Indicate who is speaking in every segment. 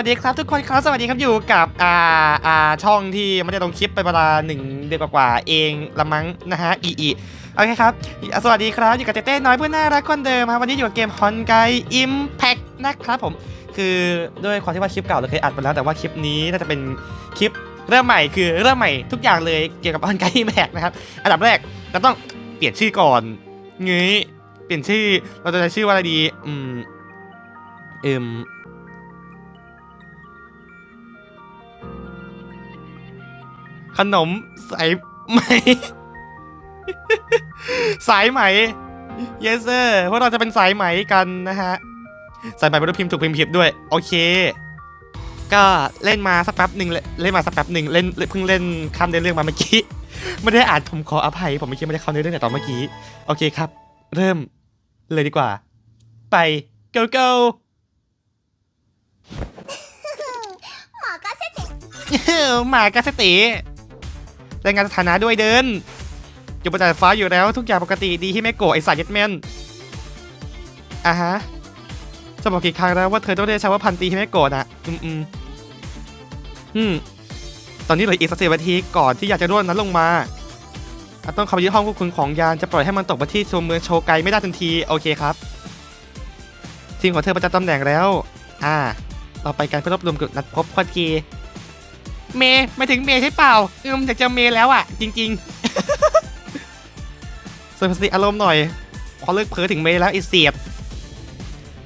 Speaker 1: สวัสดีครับทุกคนครับสวัสดีครับอยู่กับอ่าอ่าช่องที่ไม่ได้ลงคลิปไปเวลาหนึ่งเดือนกว่าเองละมั้งนะฮะอีอีโอเคครับสวัสดีครับอยู่กับเต้เต้น้อยเพื่อนน่ารักคนเดิมครับวันนี้อยู่กับเกมฮอนไกอิมแพคนะครับผมคือด้วยความที่ว่าคลิปเก่าเราเคยอัดไปแล้วแต่ว่าคลิปนี้น่าจะเป็นคลิปเริ่มใหม่คือเริ่มใหม่ทุกอย่างเลยเกี่ยวกับฮอนไกอิมแพคนะครับอันดับแรกเราต้องเปลี่ยนชื่อก่อนเงยเปลี่ยนชื่อเราจะใช้ชื่อว่าอะไรดีอืมเอิม ขนมสายไหม สายไหม yes sir พวกเราจะเป็นสายไหมกันนะฮะ สายไหมเป็นรูปพิมพ์ถูกพิมพ์ผิดด้วย โอเค ก็เล่นมาสักแป๊บหนึ่งเลยเล่นมาสักแป๊บหนึ่งเล่นเพิ่งเล่นข้ามเรื่องมาเมื่อกี้ไม่ได้อ่านผมขออภัย ผมไม่คิดไม่ได้เข้าเนื้อเรื่องแต่ตอนเมื่อกี้ โอเคครับ เริ่มเลยดีกว่า ไป go go หมากาเซติ รายงานสถานะด้วยเดินอยู่บนดาดฟ้าอยู่แล้วทุกอย่างปกติดีที่ไม่โกรธไอสายเย็ดแมนอะฮะจะบอกกี่ครั้งแล้วว่าเธอต้องได้ใช้ว่าพันตีที่ไม่โกรธอะอืมอืมอืมตอนนี้เหลืออีกสักสิบนาทีก่อนที่อยากจะร่วนนั้นลงมาอาจต้องเข้าไปที่ห้องควบคุมของยานจะปล่อยให้มันตกมาที่ตัวเมืองโชไกไม่ได้ทันทีโอเคครับทีมของเธอประจำตำแหน่งแล้ว อ่า ต่อไปการเพื่อรวบรวมจุดนัดพบข้อที เมย์ม่ถึงเมย์ใช่เปล่าอืมอยากจะเมย์แล้วอะ จริงๆส่วนบสติอารมณ์หน่อยพอเลิกเพ้อถึงเมย์แล้วไอเสียบ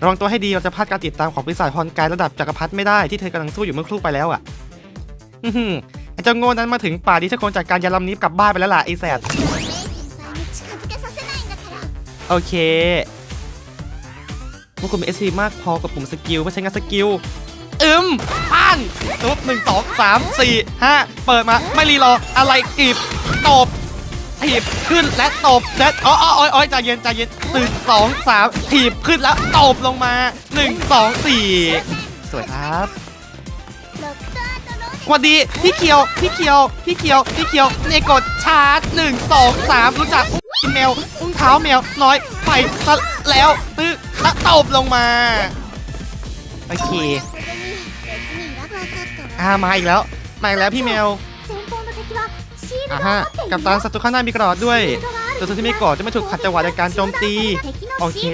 Speaker 1: ระวังตัวให้ดีเราจะพลาดการติดตามของปีศาจฮอนไกระดับจักรพรรดิไม่ได้ที่เธอกำลังสู้อยู่เมื่อครู่ไปแล้วอะอือหือไอเจ้าโง่นั้นมาถึงป่าดิชโคนจากการยาลำนี้กลับบ้านไปแล้วล่ะไอแส
Speaker 2: ด
Speaker 1: โอเคพวกคุณมีเอสซีมากพอกับปุ่มสกิลเพื่ใช้งานสกิล อึมปั้านนุบหนึ่งสองสามสี่ห้าเปิดมาไม่รีรออะไรกีบตบถีบขึ้นและตบและอ๋ออ๋ออ๋อใจเย็นใจเย็นตื่งสองสามถีบขึ้นแล้วตบลงมาหนึ่งสองสี่สวยครับสวัสดีพี่เคียวพี่เคียวพี่เคียวพี่เคียวในกดชาร์จหนึ่งสองสามรู้จักอุ้มแมวอุ้มเท้าแมวน้อยไปแล้วตึ๊กและตบลงมาโอเค อ่ามาอีกแล้ว มาอีกแล้วพี่แมวอ่าฮะกับตันศัตรูข้างหน้ามีกรอดด้วยศัตูที่มีกรอดจะไม่ถูกขัดจังหวะในการโจมตี โอเค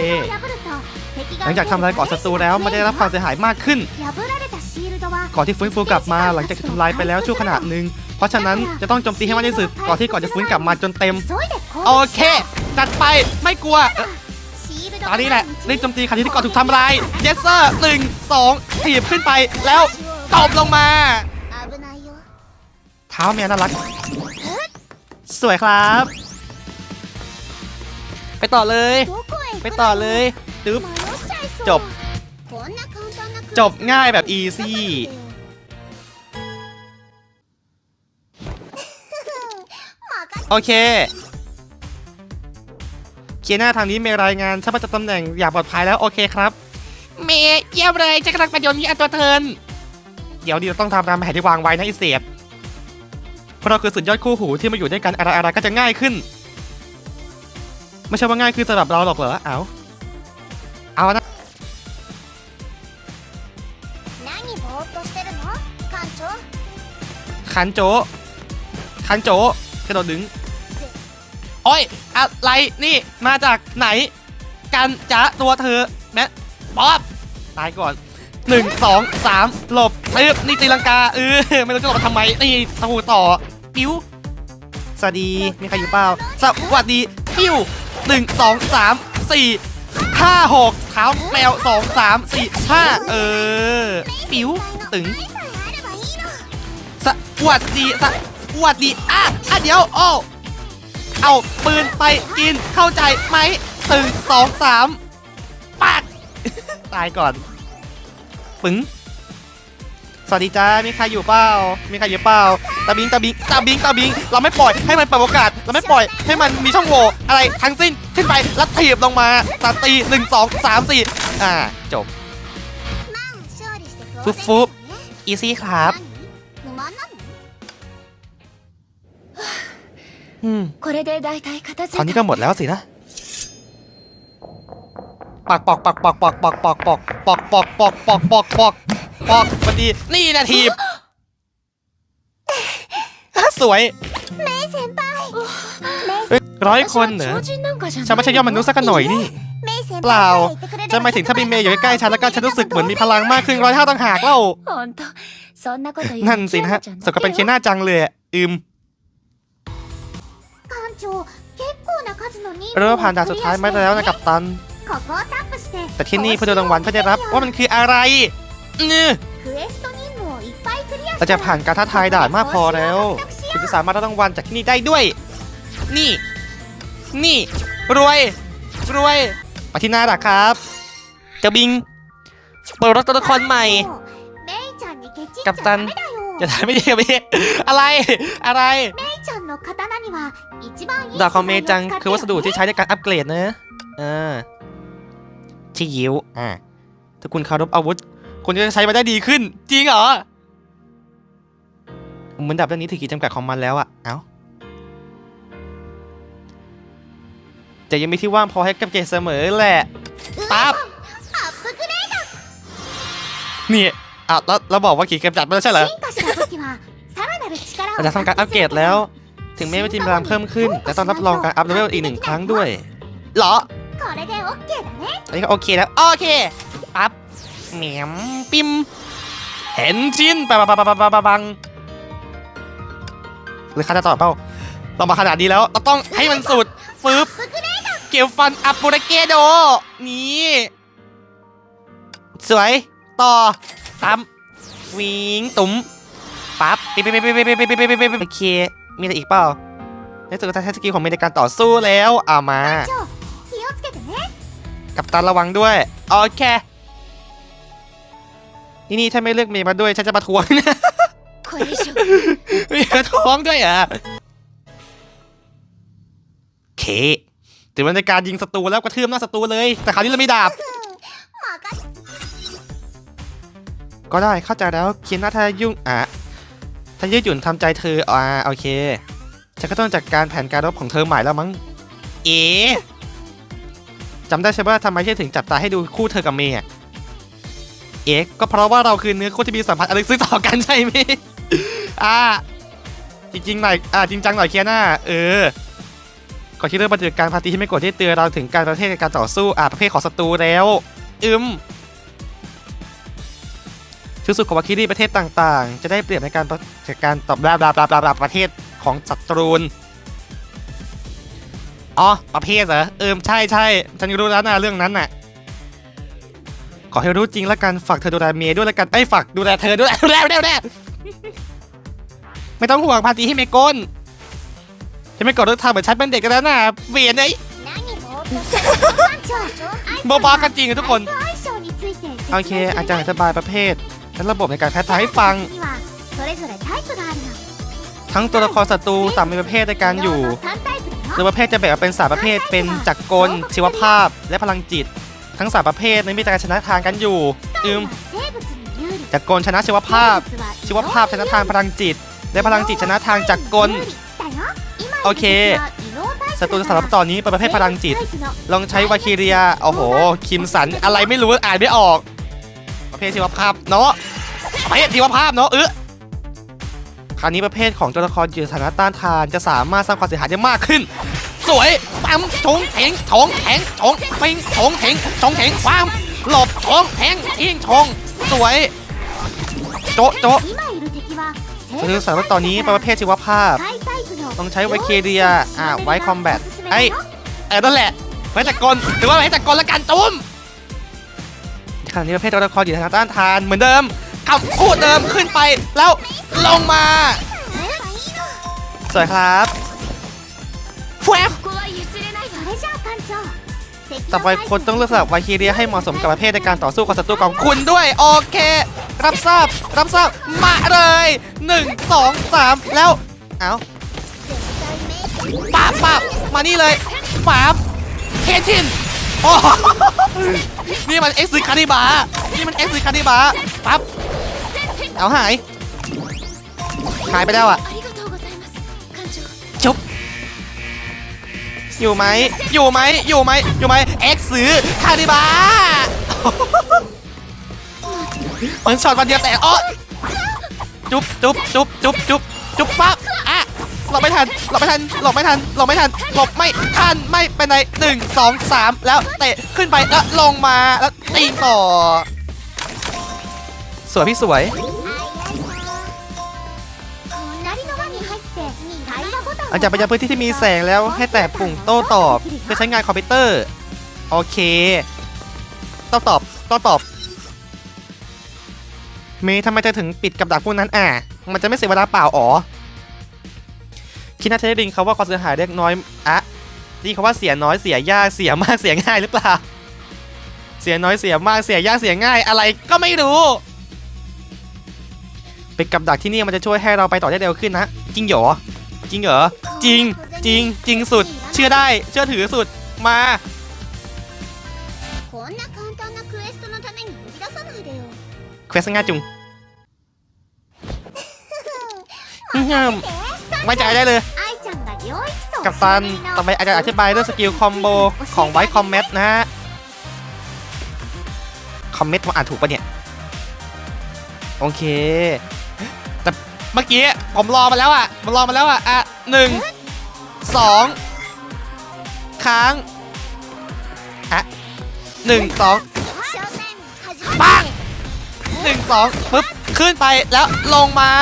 Speaker 1: หลังจากทำลายกรอดศัตรูแล้วไม่ได้รับความเสียหายมากขึ้นก่อนที่ฟื้นฟูกลับมาหลังจากทำลายไปแล้วชั่วขนาดหนึ่งเพราะฉะนั้นจะต้องโจมตีให้มากที่สุดก่อนที่ก่อนจะฟื้นกลับมาจนเต็ม โอเค จัดไปไม่กลัวตอนนี้แหละรีบโจมตีคันที่ก่อนถูกทำลายเยสเซอร์หนึ่งสองถีบขึ้นไปแล้ว ตบลงมาเท้าเมียน่ารัก สวยครับ ไปต่อเลย ไปต่อเลยตึ๊บจบ จบง่ายแบบอีซี่โอเค เคียน่าทางนี้เมีรายงานทรัพย์ประตำแหน่งอย่าปลอดภัยแล้ว โอเคครับ เมย์เยี่ยมเลยจะกำลังประโยน์นี้อันตัวเทิน ขียวนี่เราต้องทำตามแผนที่วางไว้นะไอเสียบเพราะเราคือสุดยอดคู่หูที่มาอยู่ด้วยกันอะไรอะไรก็จะง่ายขึ้น ไม่ใช่ว่าง่ายคือสำหรับเราหรอกเหรอ เอา เอานะคันโจคันโจกระโดดดึง โอ้ย อะไร นี่ มาจากไหน กันจ้าตัวเธอ แมทบ๊อบ ตายก่อน หนึ่งสองสามหลบเอ๊บนี่ตีลังกาเออไม่รู้จะหลบมาทำไมนี่ตะหูต่อปิ้วสวัสดีมีใครอยู่เปล่าสวัสดีปิ้วหนึ่งสองสามสี่ห้าหกเท้าแมวสองสามสี่ห้าเออปิ้วตึงสวัสดีสวัสดีอะอะเดี๋ยวโอ้เอาปืนไปกินเข้าใจไหมตึงสองสามปัดตายก่อน ปึ้งสวัสดีจ้า มีใครอยู่เปล่า มีใครอยู่เปล่าตาบิงตาบิงตาบิงตาบิง เราไม่ปล่อยให้มันเปิดโอกาส เราไม่ปล่อยให้มันมีช่องโหว่อะไรทั้งสิ้น ขึ้นไปแล้วถีบลงมาตัดตีหนึ่งสองสามสี่อ่า จบ ฟุบฟุบอีซี่ครับตอนนี้ก็หมดแล้วสินะ ปอกปอกปอกปอกปอกปอกปอกปอกปอกปอกปอกปอกปอกปอกปอกพอดีนี่นะทีบสวยร้อยคนเหรอฉันไม่ใช่ยอดมนุษย์สักหน่อยนี่เปล่าจะไม่ถึงถ้ามีเมย์อยู่ใกล้ๆฉันแล้วก็ฉันรู้สึกเหมือนมีพลังมากขึ้นร้อยเท่าต่างหากเล่านั่นสินะกปัก็เป็นเคียน่าจังเลยอืมเริ่มผ่านด่านสุดท้ายมาแล้วนะกับตัน แต่ที่นี่ผู้ได้รางวัลก็จะรับว่ามันคืออะไรเนี่ยราจะผ่านการท้าทายด่านมากพอแล้ว คุณจะสามารถรับรางวัลจากที่นี่ได้ด้วย นี่ นี่ รวย รวยไปที่หน้าดักครับ จะบิง เปิดรถตัวละครใหม่ กัปตันจะทำไม่ดีไม่ดีอะไร อะไรดาบของเมจังคือวัสดุที่ใช้ในการอัปเกรดนะอ่า ชื่อยิวอ่าถ้าคุณคารบอาวุธ คุณจะใช้มาได้ดีขึ้น จริงเหรอเหมือนดับเรื่องนี้ถือขีดจำกัดของมันแล้วอะเอา้าแต่ยังมีที่ว่างพอให้กับเกเสมอแหละปั๊บนี่อ้าวเราบอกว่าขีดกำจัดไม่ใช่เหรออาจจะทำการอัปเกรดแล้ว ถึงแม้ว่าทีมพลังเพิ่มขึ้น แต่ต้องรับรองการอัพเลเวลอีกหนึ่งครั้งด้วย เหรอ
Speaker 2: これでオッケーだね
Speaker 1: อันนี้ก็โอเคแล้ว โอเค ปั๊บเหนียมปิม เห็นจินปัะปัะปัะปัะปัะปะบังหรือข้าจะตอบเปล่าเรามาขนาดนี้แล้วเราต้องให้มันสุดฟึบเกี่ยวฟันอัปปุระเกโด นี่ สวย ต่อตามวิงตุ๋มปั๊บปิ๊บปิ๊บปิ๊บปิ๊บปิ๊บปิ๊บปิ๊บโอเค มีอะไรอีกเปล่าในสุดท้ายใช้สกิลของเมในการต่อสู้แล้วเอามา กับตาระวังด้วย โอเค นี่นี่ถ้าไม่เลือกเมย์มาด้วย ฉันจะมาทวงนะมีมาทวงด้วยอะเคถือว่าในการยิงศัตรูแล้วกระทืบหน้าศัตรูเลย แต่คราวนี้เราไม่ดาบ ก็ได้เข้าใจแล้วเคียนหน้าทายุ่งอะถ้ายืดหยุ่นทำใจเธออ่าโอเค ฉันก็ต้องจัดการแผนการรบของเธอใหม่แล้วมั้ง เอ๋ จำได้ใช่ไหมว่าทำไมฉันถึงจับตาให้ดูคู่เธอกับเมย์อะเอ๋ก็เพราะว่าเราคือเนื้อคู่ที่มีสัมพันธ์อันลึกซึ้งต่อกันใช่ไหมอ่าจริงๆหน่อยอ่าจริงจังหน่อยเคียน่าเออก่อนที่เริ่มปฏิบัติการพาร์ตี้ที่ไม่กดที่เตือนเราถึงการประเภทในการต่อสู้อ่าประเภทของศัตรูแล้ว อึมชุดสุขของวาคิรีประเทศต่างๆ จะได้เปรียบในการประในการตอบราบราบราบราบราประเทศของศัตรูน อ๋อ ประเภทเหรอ เอิมใช่ใช่ฉันรู้แล้วนะเรื่องนั้นน่ะ ขอให้รู้จริงแล้วกัน ฝากเธอดูแลเมียด้วยแล้วกันไอ้ฝากดูแลเธอด้วยแล้วแล้วแล้วไม่ต้องห่วงพาตีให้เมโกนฉันไม่กดเลิกทำเหมือนฉันเป็นเด็กกันแล้วน่ะเวียนไอ้โมบากันจริงทุกคน โอเค อาจารย์อธิบายประเภท และระบบในการแพทย์ให้ฟัง ทั้งตัวละครศัตรูสามมีประเภทในการอยู่ โดยประเภทจะแบ่งออกเป็น3ประเภท เป็นจักรกล ชีวภาพ และพลังจิต ทั้ง3ประเภทนั้นมีการชนะทางกันอยู่ อืมจักรกลชนะชีวภาพ ชีวภาพชนะทางพลังจิต และพลังจิตชนะทางจักรกล โอเคศัตรูสำหรับตอนนี้เป็นประเภทพลังจิต ลองใช้วาคิเรีย โอ้โห คิมสัน อะไรไม่รู้ อ่านไม่ออก ประเภทชีวภาพเนาะประเภทชีวภาพเนาะเออ คราวนี้ประเภทของตัวละครยืนสถานะต้านทานจะสามารถสร้างความเสียหายได้มากขึ้น สวยปั๊มชงแทงชงแข็งชงเป่งชงแทงชงแข็งความหลบชงแข็งทิ้งชงสวย โจ๊ะโจ๊ะ
Speaker 2: คือ
Speaker 1: สารวัตรตอนนี้ประเภทชีวภาพ ต้องใช้ไวเคเดียอ่าไวคอมแบทไอเอนั่นแหละไว้จักรถือว่าไว้จักรละกันตุ้มขณะนี้ประเภทตัวละครอยู่ทางด้านทานเหมือนเดิมคำพูดเดิมขึ้นไปแล้ว ลงมาสวยครับแฟบต่อไปคนต้องเลือกสลับวาคีเรียให้เหมาะสมกับประเภทในการต่อสู้กับศัตรูของคุณด้วย โอเค รับทราบ รับทราบ มาเลย 1 2 3 แล้ว เอาปับปับมานี่เลยปับเฮชินโอ้นี่มันเอ็กซ์คาริบานี่มันเอ็กซ์คาริบาปับเอาหาย หายไปแล้วอะจบอยู่ไหมอยู่ไหมอยู่ไหมอยู่ไหมเอ็กซ์ซื้อคาริบาเหมือนช็อตวันเดียวแต่อ๋อจุ๊บจุ๊บจุ๊บจุ๊บจุ๊บจุ๊บปั๊บอะหลบไม่ทันหลบไม่ทันหลบไม่ทันหลบไม่ทันหลบไม่ทันไม่ไปไหนหนึ่งสองสามแล้วเตะขึ้นไปแล้วลงมาแล้วตีต่อ สวยพี่สวย หลังจากไปยังพื้นที่ที่มีแสงแล้วให้แตะปุ่มโต้ตอบเพื่อใช้งานคอมพิวเตอร์ โอเคโต้ตอบโต้ตอบเมย์ทำไมเธอถึงปิดกับดักพวกนั้นอะ มันจะไม่เสียเวลาเปล่าอ๋อ คิดน่าจะได้ดิงเขาว่าความเสียหายเล็กน้อยอะนี่เขาว่าเสียน้อยเสียยากเสียมากเสียง่ายหรือเปล่า เสียน้อยเสียมากเสียยากเสียง่ายอะไรก็ไม่รู้เป็นกับดักที่นี่มันจะช่วยให้เราไปต่อได้เร็วขึ้นนะจริงเหรอ จริงเหรอ จริง จริง จริงสุด เชื่อได้ เชื่อถือสุด มา เควสง่ายจุงมไม่ใจได้เลย กับตันต่อไปอาจจะอธิบายเรื่องสกิลคอมโบของไวท์คอมเมทนะฮะ คอมเมทว่าอ่านถูกปะเนี่ย โอเค เมื่อกี้ผมรอมาแล้วอะผมรอมาแล้วอะอะหนึ่งสองค้างอะหนึ่งสอง
Speaker 2: ปัง
Speaker 1: หนึ่งสองปึ๊บขึ้นไปแล้วลงมา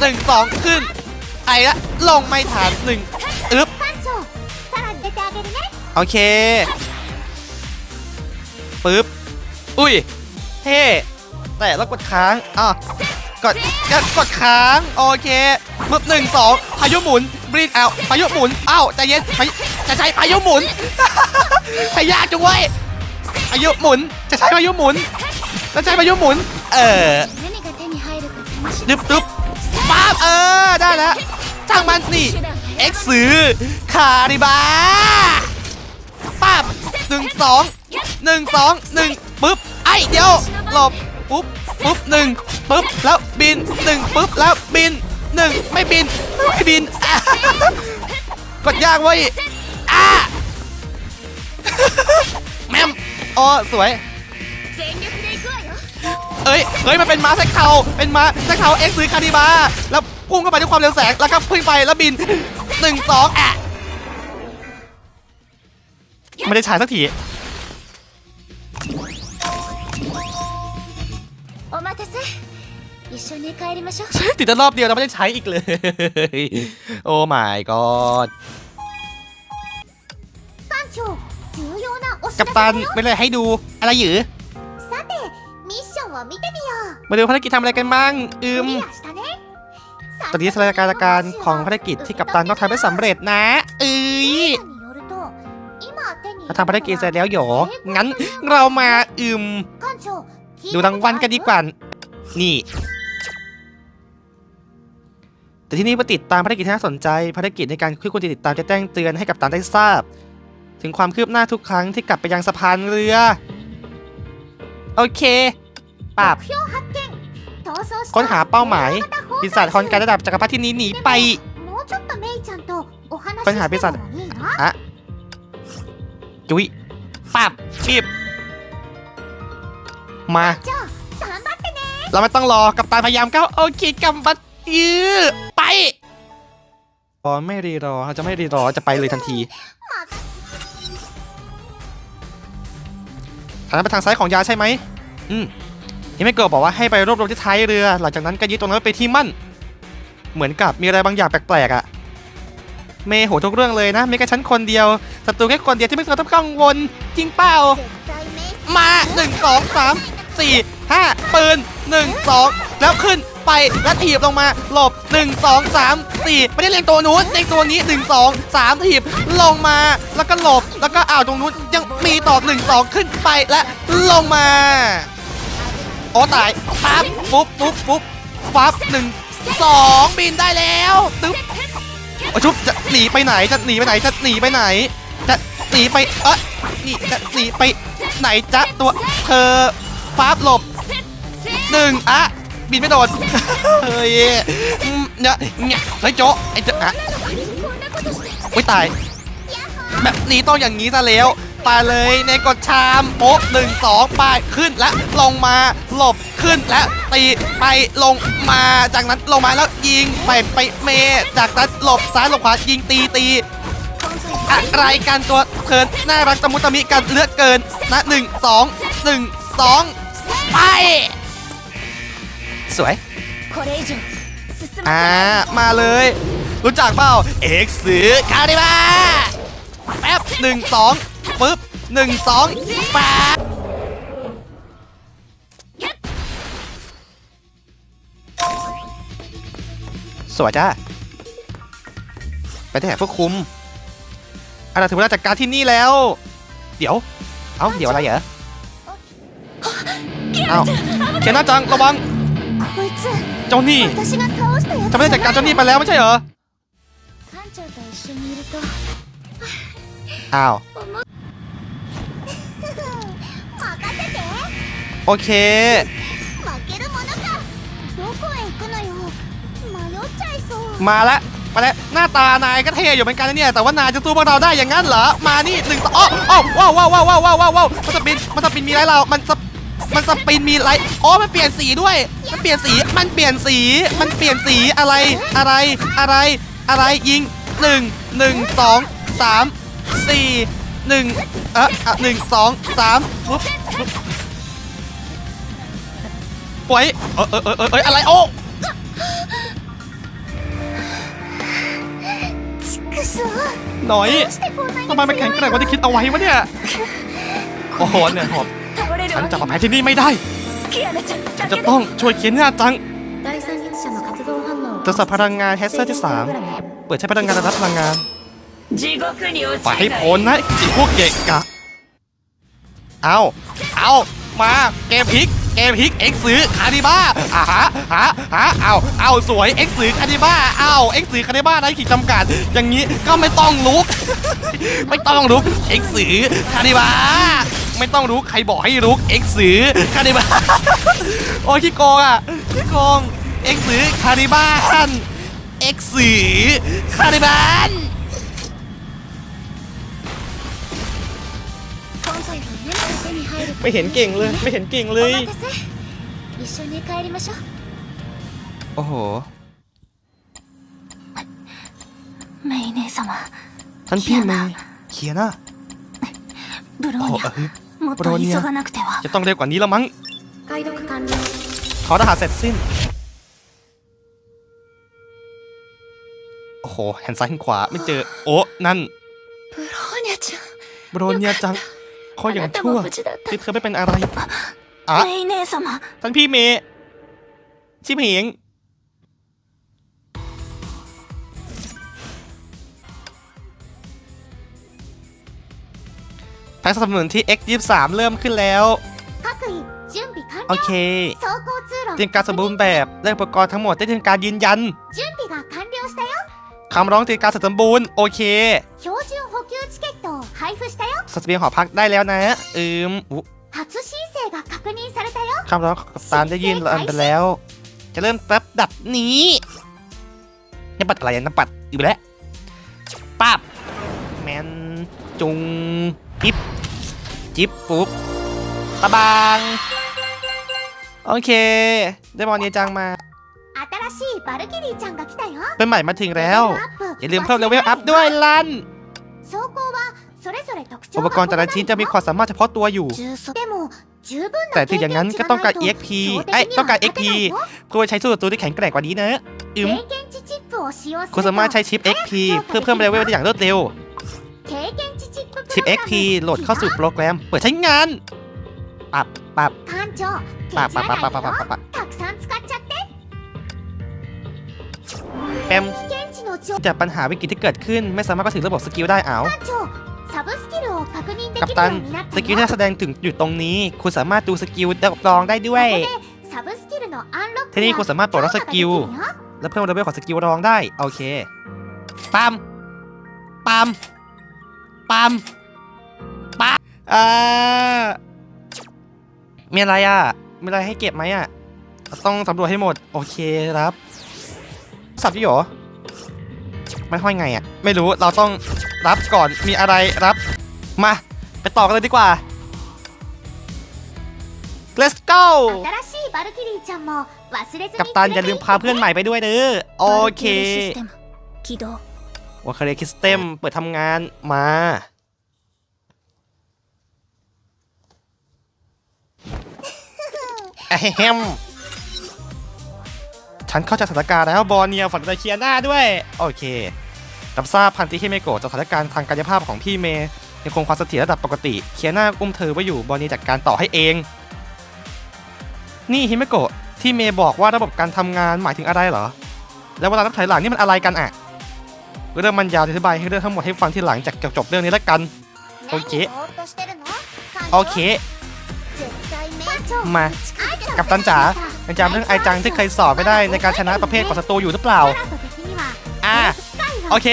Speaker 1: หนึ่งสองขึ้นไอ้ละลงไม่ทันหนึ่งอึ๊บโอเคปึ๊บอุ้ยเท่แต่แล้วกดค้างอ๋อ กดกดกดค้างโอเคปึ๊บหนึ่งสองพายุหมุนบีดเอาพายุหมุนเอ้าใจเย็นจะใช้พายุหมุนใช้ยากจังไว้พายุหมุนจะใช้พายุหมุนจะใช้พายุหมุน เออดึบดึบป๊าบเออได้แล้วจ้างมันนี่เอ็กซ์ซื้อคาริบาป๊าบหนึ่งสองหนึ่งสองหนึ่งปึ๊บไอเดี๋ยวหลบ ปุ๊บปุ๊บหนึ่งปุ๊บแล้วบินหนึ่งปุ๊บแล้วบินหนึ่งไม่บินไม่บินกดยากไว้อะแมมอ๋อสวยเอ้ยเฮ้ยมันเป็นม้าแซกเขาเป็นม้าแซกเขาเอ็กซ์ซื้อคาริบาแล้วพุ่งเข้าไปด้วยความเร็วแสงแล้วก็พุ่งไปแล้วบินหนึ่งสองอะไม่ได้ฉายสักที ติดแต่รอบเดียวเราไม่ได้ใช้อีกเลย โอ้ my god กัปตันไม่เลยให้ดูอะไรหยือมาดูภารกิจทำอะไรกันบ้าง อืม ตอนนี้สถานการณ์ของภารกิจที่กัปตันต้องทำให้สำเร็จนะ เอ้ยเราทำภารกิจเสร็จแล้วหยองั้นเรามาอืม ดูรางวัลกันดีกว่า นี่ แต่ที่นี้เมื่ติดตามภารกิจที่น่าสนใจภารกิจในการที่คุณติดตามจะแจ้งเตือนให้กับตามได้ทราบ ถึงความคืบหน้าทุกครั้งที่กลับไปยังสะพานเรือ โอเคปราบค้นหาเป้าหมายปีศาจคอนการระดับจักรพรรดิที่นี้หนีไปค้นหาปีศาจอะจุ้ยปับจีบมาเราไม่ต้องรอกับตาพยายามก้าโอเคกำมบัต ยื้อไปพอไม่รีรอเราจะไม่รีรอจะไปเลยทันทีทางไปทางซ้ายของยาใช่ไหมอืมฮิเมโกะบอกว่าให้ไปรวบรวมที่ท้ายเรือ หลังจากนั้นก็ยึดตรงนั้นไปที่มั่น เหมือนกับมีอะไรบางอย่างแปลกๆอะ เมโหทุกเรื่องเลยนะ ไม่แค่ฉันคนเดียวศัตรูแค่คนเดียวที่ไม่เคยต้องกังวล จริงเปล่า มาหนึ่งสองสามสี่ห้าปืนหนึ่งสองแล้วขึ้น ไป แล้วถีบลงมาหลบหนึ่งสองสามสี่ไม่ได้เล็งตัวนู้นเล็งตัวนี้หนึ่งสองสามถีบลงมาแล้วก็หลบแล้วก็อ้าวตรงนู้นยังมีต่อหนึ่งสองขึ้นไปและลงมาโอ้ตายปั๊บปุ๊บปุ๊บปุ๊บปั๊บหนึ่งสองบินได้แล้วตึ๊บโอ้ชุบจะหนีไปไหนจะหนีไปไหนจะหนีไปไหน จะหนีไปเอะนี่จะหนีไปไหนจ๊ะตัวเธอฟ้าบหลบหนึ่งอะ บินไม่โดนเฮ้ยเนี่ยเนี่ยเฮ้ยโจ๊ะไอ้เจ๊ะอะไม่ตาย แบบนี้ต้องอย่างนี้ซะแล้วตายเลยในกดชามโป๊ะหนึ่งสองไปขึ้นและลงมาหลบขึ้นและตีไปลงมาจากนั้นลงมาแล้วยิงไปไปเมจากนั้นหลบซ้ายหลบขวายิงตีตีอะไรกันตัวเคินน่ารักตมุตะมิกันเลือกเกินนะหนึ่งสองหนึ่งสองไป สวยอ่ามาเลย รู้จักเปล่าเอกสือคาริมาแป๊บหนึ่งสองปึ๊บหนึ่งสองแปสวัสดีจ้าไปแถบพวกคุมอาณาถึงเวลาจัดการที่นี่แล้ว เดี๋ยว เอ้า เดี๋ยวอะไรเหรอ เอ้าเขีนหน้าจัง ระวัง เจ้า
Speaker 3: หนี้
Speaker 1: ทำไมได้จัดการเจ้าหนี้ไปแล้วไม่ใช่เหรออ้าวโอเคมาแล้วมาแล้วหน้าตานายก็เท่อยู่เหมือนกันเนี่ย แต่ว่านายจะสู้พวกเราได้อย่างนั้นเหรอ มานี่หนึ่งต่ออ้อว้าวว้าวว้าวว้าวว้าวว้าวมันจะบินมันจะบินมีไรเรา มันส มันสปินมีไลท์อ๋อมันเปลี่ยนสีด้วย มันเปลี่ยนสี มันเปลี่ยนสี มันเปลี่ยนสีอะไร อะไร อะไร อะไรยิงหนึ่งหนึ่งสองสามสี่หนึ่งเอ่อหนึ่งสองสามปุ๊บปุ๊บป่วยเออเออเออเอออะไรโอ้หน่อยทำไมมันแข็งแกร่งกว่าที่คิดเอาไว้วะเนี่ย โอ้โหเนี่ยหอบ ฉันจะมาแพ้ที่นี่ไม่ได้ ฉันจะต้องช่วยเขียนหน้าจังทดสอบพลังงานแฮสเซอร์ที่ 3 เปิดใช้พลังงานระดับพลังงานไปให้พ้นนะไอ้พวกเกะกะ เอา เอา มา เกมพลิก เกมพลิกเอ็กซ์ซื้อคาริบ้าอ่าฮะฮะฮะเอาเอาสวยเอ็กซ์ซื้อคาริบ้าเอาเอ็กซ์ซื้อคาริบ้านะขีดจำกัด อย่างนี้ก็ไม่ต้องลุก ไม่ต้องลุกเอ็กซ์ซื้อคาริบ้าไม่ต้องลุกใครบอกให้ลุกเอ็กซ์ซื้อคาริบ้าโอ้ยขี้โกงอะขี้โกงเอ็กซ์ซื้อคาริบ้านเอ็กซ์ซื้อคาริบ้าน ไม่เห็นเก่งเลย ไม่เห็นเก่งเล
Speaker 3: お
Speaker 1: ย
Speaker 3: 任せ一緒に帰りましょう
Speaker 1: โอ้โห
Speaker 3: メイ姉様
Speaker 1: ท่านพี่เมย์เขียนอ่ะ
Speaker 3: ブロ
Speaker 1: โอ้
Speaker 3: ー
Speaker 1: โห
Speaker 3: ニャ
Speaker 1: เออ
Speaker 3: もっと急がなくては
Speaker 1: จะต้องเร็วกว่านี้แล้วมั้ง
Speaker 3: 解読完了
Speaker 1: ขอทหารเสร็จสิ้น โอ้โหหันซ้ายหันขวาไม่เจอ โอ้นั่น
Speaker 3: ブローニャちゃ
Speaker 1: โบรเนียจัง ข้ออย่างชั่วที่เธอไม่เป็นอะไรอะท่านพี่เมย์ชิมเหงทักษบสนุนที่ X 23เริ่มขึ้นแล้ว โอเคเตรียมการสมบูรณ์แบบและอุปกรณ์ทั้งหมดได้ทำการยืนยันคำร้องเตรียมการสมบูรณ์ โอเค
Speaker 2: 配布したよ
Speaker 1: สเสบียงหอพักได้แล้วนะ อืมอุ๊
Speaker 2: 初申請が確認されたよ
Speaker 1: คำร้องของกัปตันได้ยื่นรันไปแล้ว จะเริ่มแป๊บดับนี้น้ำปัดอะไรอะน้ำปัดอยู่แล้วป้าบแมนจุงปิ๊บจิ๊บปุ๊บปะบาง โอเค ได้บอลเนียจังมา
Speaker 2: 新しいバルキリーちゃんが来たよ
Speaker 1: เป็นใหม่มาถึงแล้ว
Speaker 2: レベルアップ
Speaker 1: อย่าลืมเพิ่มเลเวลอัพด้วยลัน อุปกรณ์แต่ละชิ้นจะมีความสามารถเฉพาะตัวอยู่ แต่ถึงอย่างนั้นก็ต้องการ EXP ไอ้ต้องการ XP เพื่อใช้สู้ศัตรูที่แข็งแกร่งกว่านี้เนอะอึมคุณสามารถใช้ชิป XP เพื่อเพิ่มเลเวลได้อย่างรวดเร็ว ชิป XP โหลดเข้าสู่โปรแกรม เปิดใช้งานปับปับปับปับปับปับปับปับปับแปมจากปัญหาวิกฤตที่เกิดขึ้น ไม่สามารถเข้าถึงระบบสกิลได้เอา กั
Speaker 2: บ
Speaker 1: ตัน สกิลที่แสดงถึงอยู่ตรงนี้ คุณสามารถดูสกิลดับลองได้ด้วย ที่นี่คุณสามารถปลดล็อกสกิล และเพิ่มระเบิดของสกิลรองได้ โอเคปั๊มปั๊มปั๊มปั๊มเอ่อมีอะไรอะ มีอะไรให้เก็บไหมอะ ต้องสำรวจให้หมด โอเครับ สับที่หรอไม่ห้อยไงอะ ไม่รู้ เราต้องรับก่อน มีอะไรรับ มา ไปต่อกันเลยดีกว่า let's go กับตันอย่าลืมพาเพื่อนใหม่ไปด้วยเด้อโอเควอคาเรคิสเต็มเปิดทำงานมาแฮมฉันเข้าใจสถานการณ์แล้วบอลเนียฝันตะเคียนหน้าด้วย โอเครับทราบพันธิเฮเมโกะจาสถานการณ์ทางกายภาพของพี่เมย์ ยังคงความเสถียรระดับปกติ เคียน่าอุ้มเธอไว้อยู่บอลนี้จัดการต่อให้เอง นี่ฮิเมโกะที่เมย์บอกว่าระบบการทำงานหมายถึงอะไรเหรอ แล้วเวลานับถอยหลังนี่มันอะไรกันอะเรื่องมันยาวอธิบายให้เรื่องทั้งหมดให้ฟังที่หลังจากจบเรื่องนี้แล้วกัน โอเค โอเค มา กับตันจ๋าจำเรื่องไอจังที่เคยสอบไม่ได้ในการชนะประเภทของศัตรูอยู่หรือเปล่า อ่า โอเค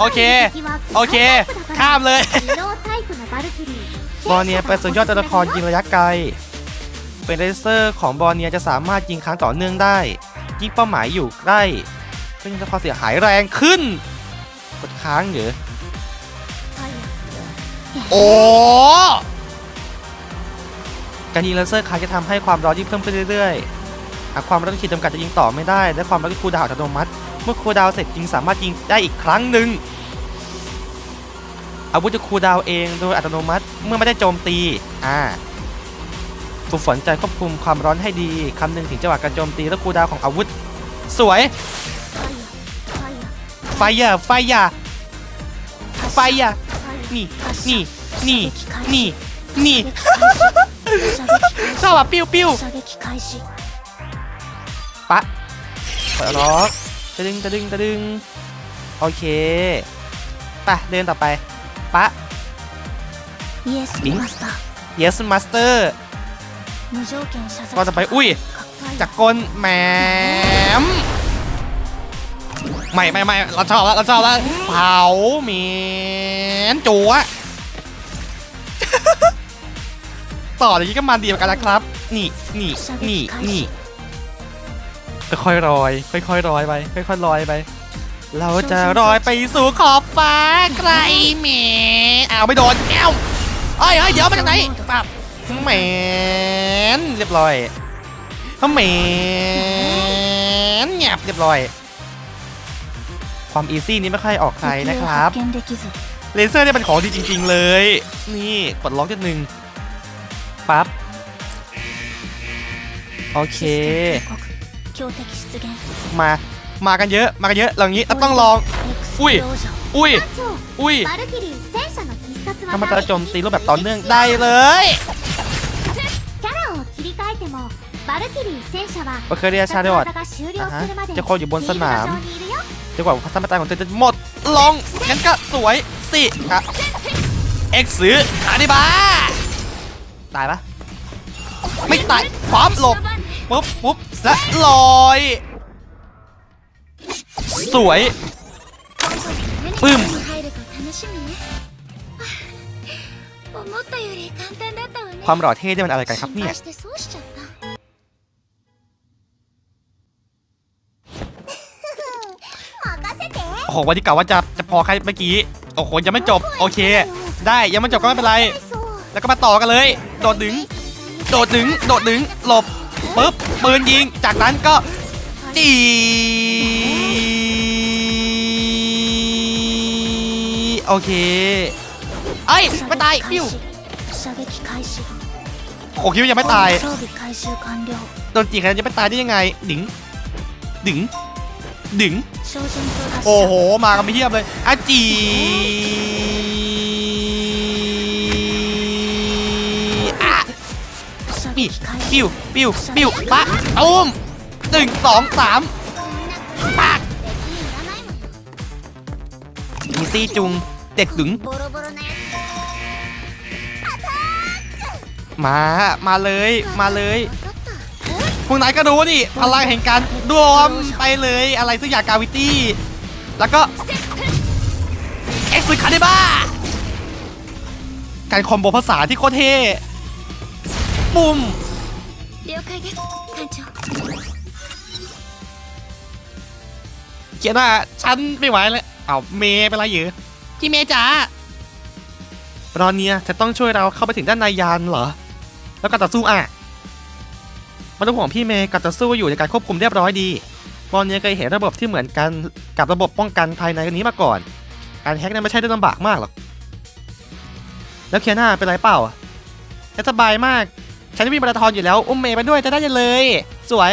Speaker 1: โอเค โอเค ข้ามเลยบอร์เนียเป็นสุดยอดตัวละครยิงระยะไกล เป็นเลเซอร์ของบอร์เนียจะสามารถยิงค้างต่อเนื่องได้ยิงเป้าหมายอยู่ใกล้ก็ยิ่งจะควเสียหายแรงขึ้น กดค้างเหรอโอ้การยิงเลเซอร์ค้างจะทำให้ความร้อนยิ่งเพิ่มขึ้นเรื่อยๆหากความร้อนขีดจำกัดจะยิงต่อไม่ได้ และความร้อนคูดาวอัตโนมัติ เมื่อคูดาวเสร็จยิงสามารถยิงได้อีกครั้งหนึ่ง อาวุธจะคูดาวเองโดยอัตโนมัติเมื่อไม่ได้โจมตี อ่าฝึกฝนใจควบคุมความร้อนให้ดีคำหนึ่งถึงจังหวะการโจมตีและคูดาวของอาวุธ สวย ไฟอาไฟอาไฟอานี่ นี่ นี่ นี่ นี่ ชอบอะปิ้วปิ้วปะเปิดล็อกตะดึงตะดึงตะดึง โอเค ไป เดินต่อไป ปะ Yes Master
Speaker 3: Yes Master
Speaker 1: ก็จะไปอุ้ยจากก้นแหมมไม่ไม่ไม่เราชอบแล้วเราชอบแล้วเผาเหมีนจัวต่ออย่างนี้ก็มาดีเหนกันนะครับ นี่นี่นี่นี่ค่อยๆลอย ค่อยๆลอยไป ค่อยๆลอยไป เราจะลอยไปสู่ขอบฟ้าไกลแหมอ้าไม่โดนเอ้าเอ้ยเฮ้ยเดี๋ยวมาจากไหนปั๊บเหมนเรียบร้อยเหมนเงียบเรียบร้อย ความอีซี่นี้ไม่ค่อยออกใครนะครับเลเซอร์เนี่ยเป็นของดีจริง ๆ เลย นี่กดล็อกนิดนึงปั๊บโอเค มา มากันเยอะ มากันเยอะเรื่างนี้ต้องลอง อุ้ย อุ้ย อุ้ยทำมา
Speaker 2: ต
Speaker 1: ราโจมตีรูปแบบต่อเนื่องได้เลยโอเคเรียชาดอดจะคอยอยู่บนสนามจะกว่าพัฒนาตาของเธอจะหมดลงงั้นก็สวยสิครับเอ็กซ์ซื้ออาดิบาตายปะไม่ตายควอมหลบปุ๊บปุ๊บและลอย สวยปึ้มความหล่อเท่ได้มันอะไรกันครับเนี่ยโอ้โหวันที่กล่าวว่าจะจะพอใครเมื่อกี้ โอ้โหยังไม่จบ โอเค ได้ยังไม่จบก็ไม่เป็นไร แล้วก็มาต่อกันเลย โดดหนึ้งโดดหนึ้งโดดหนึ้งหลบ ปึ๊บ ปืนยิง จากนั้นก็จี โอเคเอ้ยไม่ตายปิ้วโอ้คิวยังไม่ตาย โดนจีกันยัไม่ตายได้ยังไง ดึง ดึง ดึง โอ้โห มากันไม่เทียบเลยอาจี
Speaker 3: ปิ้ว
Speaker 1: ปิวปิวปิวปะตุ้มหนึ่งสองสามปะมีซี่จุง ด็ดกึ๋งมา มาเลย มาเลยพวกนายก็รู้นี่พลังแห่งการรวมไปเลยอะไรสักอย่างกาวิตี้ แล้วก็เอ็กซ์คาเดบ้าการคอมโบภาษาที่โคตรเท่ปุ่มเกียร์หน้าฉันไม่ไหวแล้วเอาเมย์ไปไรอยู่ พี่เมย์จ๋ารอนเนียจะต้องช่วยเราเข้าไปถึงด้านในยานเหรอ แล้วก็ต่อสู้อะไมาต้องห่วงพี่เมย์กับต่อสู้อยู่ในการควบคุมเรียบร้อยดีรอนเนียเคยเห็นระบบที่เหมือนกันกับระบบป้องกันภายในนี้มาก่อน การแฮ็กนั้นไม่ใช่เรื่องลำบากมากหรอก แล้วเคียน่าเป็นไรเปล่าสบายมาก ฉันจะมีมาราธอนอยู่แล้ว อุ้มเมย์ไปด้วยจะได้เลย สวย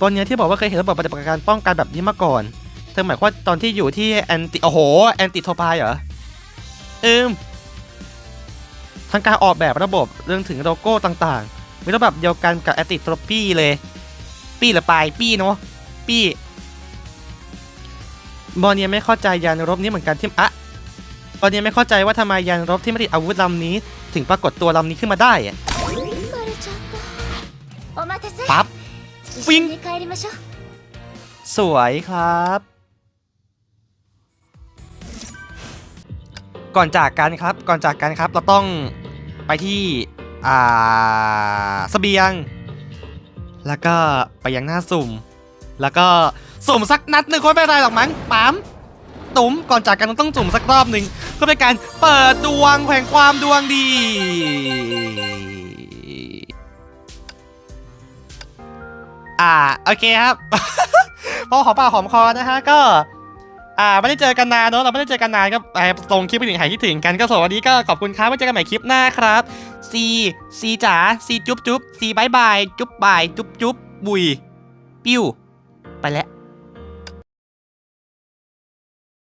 Speaker 1: ตอนเนี้ยที่บอกว่าเคยเห็นระบบปฏิบัติการป้องกันแบบนี้มาก่อน เธอหมายความตอนที่อยู่ที่แอนติโอ้โหแอนติโทพายเหรออืมทางการออกแบบระบบเรื่องถึงโลโก้ต่างๆ มีระบบเดียวกันกับแอนติโทรปี้เลย ปี้หรือปลายปี้เนาะปี้บอเนียไม่เข้าใจยานรบนี้เหมือนกันที่อะบอเนียไม่เข้าใจว่าทำไมยานรบที่ไม่ติดอาวุธลำนี้ ถึงปรากฏตัวลำนี้ขึ้นมาได้ปั๊บฟิงสวยครับ ก่อนจากกันครับ ก่อนจากกันครับ เราต้องไปที่อ่าเสบียง แล้วก็ไปยังหน้าสุ่ม แล้วก็สุ่มสักนัดหนึ่งก็ไม่เป็นไรหรอกมั้งปั๊มตุ๋มก่อนจากกันต้องสุ่มสักรอบหนึ่งเพื่อเป็นการเปิดดวงแห่งความดวงดี อ่าโอเคครับพอหอมปากหอมคอนะฮะก็ อ่าไม่ได้เจอกันนานเนอะเราไม่ได้เจอกันนานก็แอบส่งคลิปไปถึงหายคิดถึงกันก็สวัสดีก็ขอบคุณครับไว้เจอกันใหม่คลิปหน้าครับซีซีจ๋าซีจุ๊บจุ๊บซีบายบายจุ๊บบายจุ๊บจุ๊บบุยปิ้วไปแล้ว